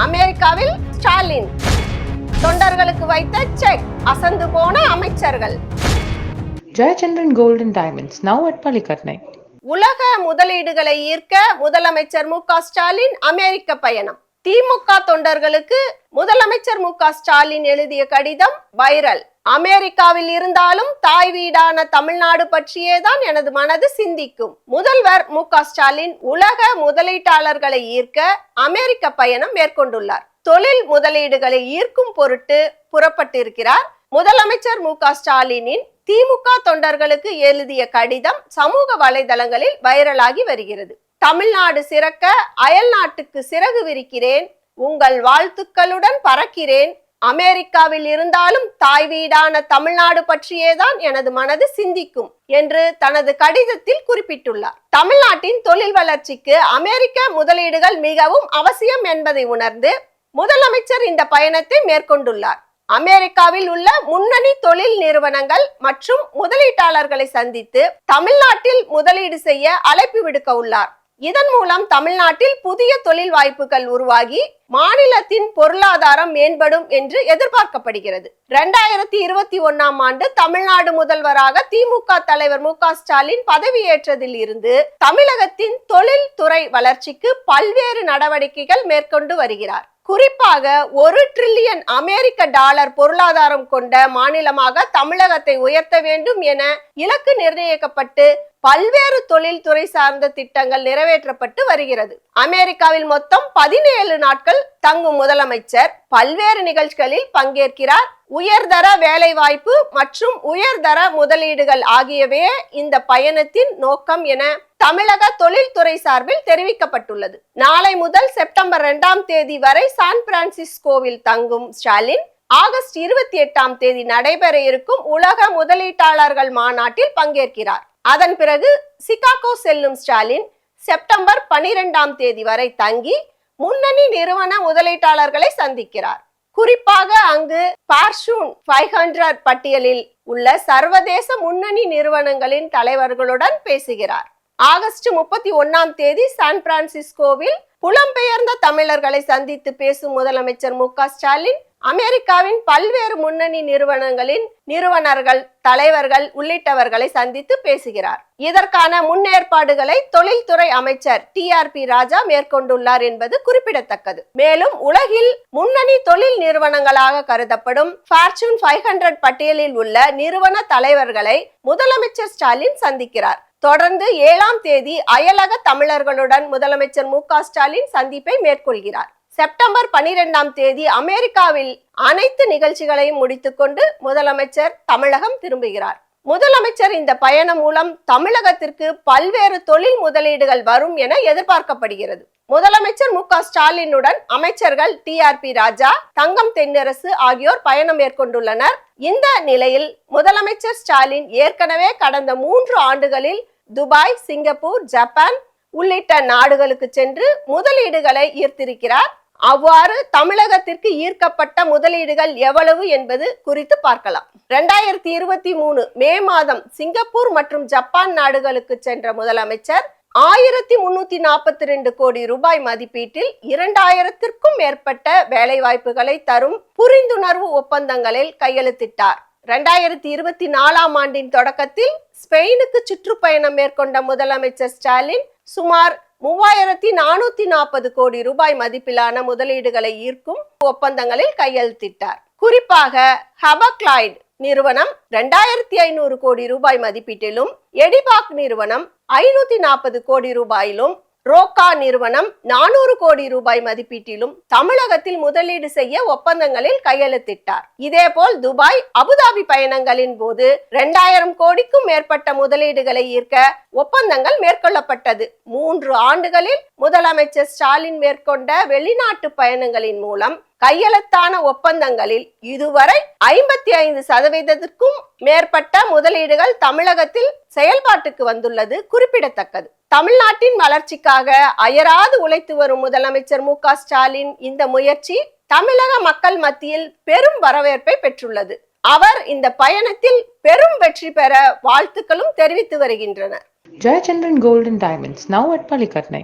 அமெரிக்காவில் ஸ்டாலின். தொண்டர்களுக்கு வைத்த செக் அசந்து போன அமைச்சர்கள். Gold and Diamonds, now at Palikatnai. உலக முதலீடுகளை ஈர்க்க முதலமைச்சர் மு க ஸ்டாலின் அமெரிக்க பயணம். திமுக தொண்டர்களுக்கு முதலமைச்சர் மு ஸ்டாலின் எழுதிய கடிதம் வைரல். அமெரிக்காவில் இருந்தாலும் தாய் வீடான தமிழ்நாடு பற்றியேதான் எனது மனது சிந்திக்கும். முதல்வர் மு ஸ்டாலின் உலக முதலீட்டாளர்களை ஈர்க்க அமெரிக்க பயணம் மேற்கொண்டுள்ளார். தொழில் முதலீடுகளை ஈர்க்கும் பொருட்டு புறப்பட்டிருக்கிறார் முதலமைச்சர் மு க ஸ்டாலினின் திமுக தொண்டர்களுக்கு எழுதிய கடிதம் சமூக வலைதளங்களில் வைரலாகி வருகிறது. தமிழ்நாடு சிறக்க அயல் நாட்டுக்கு சிறகு விரிக்கிறேன். உங்கள் வாழ்த்துக்களுடன் பறக்கிறேன். அமெரிக்காவில் இருந்தாலும் தாய் வீடான தமிழ்நாடு பற்றியேதான் எனது மனது சிந்திக்கும் என்று தனது கடிதத்தில் குறிப்பிட்டுள்ளார். தமிழ்நாட்டின் தொழில் வளர்ச்சிக்கு அமெரிக்க முதலீடுகள் மிகவும் அவசியம் என்பதை உணர்ந்து முதலமைச்சர் இந்த பயணத்தை மேற்கொண்டுள்ளார். அமெரிக்காவில் உள்ள முன்னணி தொழில் நிறுவனங்கள் மற்றும் முதலீட்டாளர்களை சந்தித்து தமிழ்நாட்டில் முதலீடு செய்ய அழைப்பு விடுக்க உள்ளார். இதன் மூலம் தமிழ்நாட்டில் புதிய தொழில் வாய்ப்புகள் உருவாகி மாநிலத்தின் பொருளாதாரம் மேம்படும் என்று எதிர்பார்க்கப்படுகிறது. இரண்டாயிரத்தி இருபத்தி ஒன்னாம் ஆண்டு தமிழ்நாடு முதல்வராக திமுக தலைவர் மு க ஸ்டாலின் பதவியேற்றதில் இருந்து தமிழகத்தின் தொழில் துறை வளர்ச்சிக்கு பல்வேறு நடவடிக்கைகள் மேற்கொண்டு வருகிறார். குறிப்பாக ஒரு டிரில்லியன் அமெரிக்க டாலர் பொருளாதாரம் கொண்ட மாநிலமாக தமிழகத்தை உயர்த்த வேண்டும் என இலக்கு நிர்ணயிக்கப்பட்டு பல்வேறு தொழில்துறை சார்ந்த திட்டங்கள் நிறைவேற்றப்பட்டு வருகிறது. அமெரிக்காவில் மொத்தம் பதினேழு நாட்கள் தங்கும் முதலமைச்சர் பல்வேறு நிகழ்ச்சிகளில் பங்கேற்கிறார். உயர்தர வேலைவாய்ப்பு மற்றும் உயர்தர முதலீடுகள் ஆகியவே இந்த பயணத்தின் நோக்கம் என தமிழக தொழில்துறை சார்பில் தெரிவிக்கப்பட்டுள்ளது. நாளை முதல் செப்டம்பர் இரண்டாம் தேதி வரை சான் பிரான்சிஸ்கோவில் தங்கும் ஸ்டாலின் ஆகஸ்ட் இருபத்தி எட்டாம் தேதி நடைபெற இருக்கும் உலக முதலீட்டாளர்கள் மாநாட்டில் பங்கேற்கிறார். அதன் பிறகு சிகாகோ செல்லும் ஸ்டாலின் செப்டம்பர் பனிரெண்டாம் தேதி வரை தங்கி முன்னணி நிறுவன முதலீட்டாளர்களை சந்திக்கிறார். குறிப்பாக அங்கு பார்ஷூன் ஃபைவ் ஹண்ட்ரட் பட்டியலில் உள்ள சர்வதேச முன்னணி நிறுவனங்களின் தலைவர்களுடன் பேசுகிறார். ஆகஸ்ட் முப்பத்தி ஒன்னாம் தேதி சான் பிரான்சிஸ்கோவில் புலம்பெயர் தமிழர்களை சந்தித்து பேசும் முதலமைச்சர் மு ஸ்டாலின் அமெரிக்காவின் பல்வேறு முன்னணி நிறுவனங்களின் நிறுவனர்கள் தலைவர்கள் உள்ளிட்டவர்களை சந்தித்து பேசுகிறார். இதற்கான முன்னேற்பாடுகளை தொழில்துறை அமைச்சர் டி ஆர் பி ராஜா மேற்கொண்டுள்ளார் என்பது குறிப்பிடத்தக்கது. மேலும் உலகில் முன்னணி தொழில் நிறுவனங்களாக கருதப்படும் ஃபார்ச்சூன் ஃபைவ் ஹண்ட்ரட் பட்டியலில் உள்ள நிறுவன தலைவர்களை முதலமைச்சர் ஸ்டாலின் சந்திக்கிறார். தொடர்ந்து ஏழாம் தேதி அயலக தமிழர்களுடன் முதலமைச்சர் மு ஸ்டாலின் சந்திப்பை மேற்கொள்கிறார். செப்டம்பர் பனிரெண்டாம் தேதி அமெரிக்காவில் அனைத்து நிகழ்ச்சிகளையும் முடித்துக்கொண்டு முதலமைச்சர் தமிழகம் திரும்புகிறார். முதலமைச்சர் இந்த பயணம் மூலம் தமிழகத்திற்கு பல்வேறு தொழில் முதலீடுகள் வரும் என எதிர்பார்க்கப்படுகிறது. முதலமைச்சர் மு ஸ்டாலினுடன் அமைச்சர்கள் T R B Raja Thangam Thennarasu ஆகியோர் பயணம் மேற்கொண்டுள்ளனர். இந்த நிலையில் முதலமைச்சர் ஸ்டாலின் ஏற்கனவே கடந்த மூன்று ஆண்டுகளில் துபாய் சிங்கப்பூர் ஜப்பான் உள்ளிட்ட நாடுகளுக்கு சென்று முதலீடுகளை ஈர்த்திருக்கிறார். அவ்வாறு தமிழகத்திற்கு ஈர்க்கப்பட்ட முதலீடுகள் எவ்வளவு என்பது குறித்து பார்க்கலாம். ரெண்டாயிரத்தி இருபத்தி மூணு மே மாதம் சிங்கப்பூர் மற்றும் ஜப்பான் நாடுகளுக்கு சென்ற முதலமைச்சர் ஆயிரத்தி முன்னூத்தி நாற்பத்தி ரெண்டு கோடி ரூபாய் மதிப்பீட்டில் இரண்டாயிரத்திற்கும் மேற்பட்ட வேலைவாய்ப்புகளை தரும் புரிந்துணர்வு ஒப்பந்தங்களில் கையெழுத்திட்டார். ரெண்டாயிரத்தி இருபத்தி நாலாம் ஆண்டின் தொடக்கத்தில் ஸ்பெயினுக்கு சுற்றுப்பயணம் மேற்கொண்ட முதலமைச்சர் ஸ்டாலின் சுமார் மூவாயிரத்தி நானூத்தி நாற்பது கோடி ரூபாய் மதிப்பிலான முதலீடுகளை ஈர்க்கும் ஒப்பந்தங்களில் கையெழுத்திட்டார். குறிப்பாக ஹபக்லாய்ட் நிறுவனம் ரெண்டாயிரத்தி ஐநூறு கோடி ரூபாய் மதிப்பீட்டிலும் எடிபாக் நிறுவனம் ஐநூத்தி நாற்பது கோடி ரூபாயிலும் ரோக்கா நிறுவனம் நானூறு கோடி ரூபாய் மதிப்பீட்டிலும் தமிழகத்தில் முதலீடு செய்ய ஒப்பந்தங்களில் கையெழுத்திட்டார். இதேபோல் துபாய் அபுதாபி பயணங்களின் போது இரண்டாயிரம் கோடிக்கும் மேற்பட்ட முதலீடுகளை ஈர்க்க ஒப்பந்தங்கள் மேற்கொள்ளப்பட்டது. மூன்று ஆண்டுகளில் முதலமைச்சர் ஸ்டாலின் மேற்கொண்ட வெளிநாட்டு பயணங்களின் மூலம் கையெழுத்தான ஒப்பந்தங்களில் இதுவரை ஐம்பத்தி ஐந்து சதவீதத்திற்கும் மேற்பட்ட முதலீடுகள் தமிழகத்தில் செயல்பாட்டுக்கு வந்துள்ளது குறிப்பிடத்தக்கது. தமிழ்நாட்டின் வளர்ச்சிக்காக அயராது உழைத்து வரும் முதலமைச்சர் மு ஸ்டாலின் இந்த முயற்சி தமிழக மக்கள் மத்தியில் பெரும் வரவேற்பை பெற்றுள்ளது. அவர் இந்த பயணத்தில் பெரும் வெற்றி பெற வாழ்த்துக்களும் தெரிவித்து வருகின்றனர். Jayachandran golden diamonds now at பள்ளிக்கட்னை